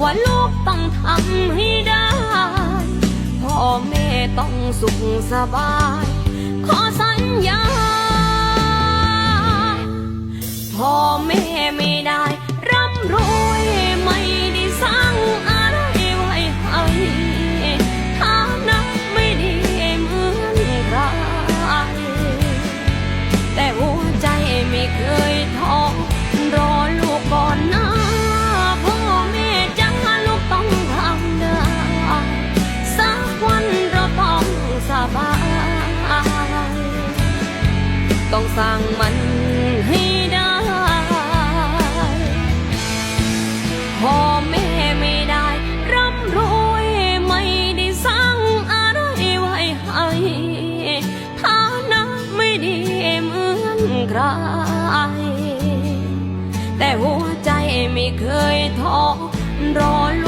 ว่าลูกต้องทำให้ได้พ่อแม่ต้องสุขสบาย ขอสัญญาพ่อแม่ไม่ได้ร่ำรวยไม่ได้สร้างอะไรไว้ให้ฐานะไม่ดีเหมือนใครแต่หัวใจไม่เคย ต้องสร้างมันให้ได้พ่อแม่ไม่ได้ร่ำรวยไม่ได้สร้างอะไรไว้ให้ฐานะไม่ดีเหมือนใคร แต่หัวใจไม่เคยท้อรอลู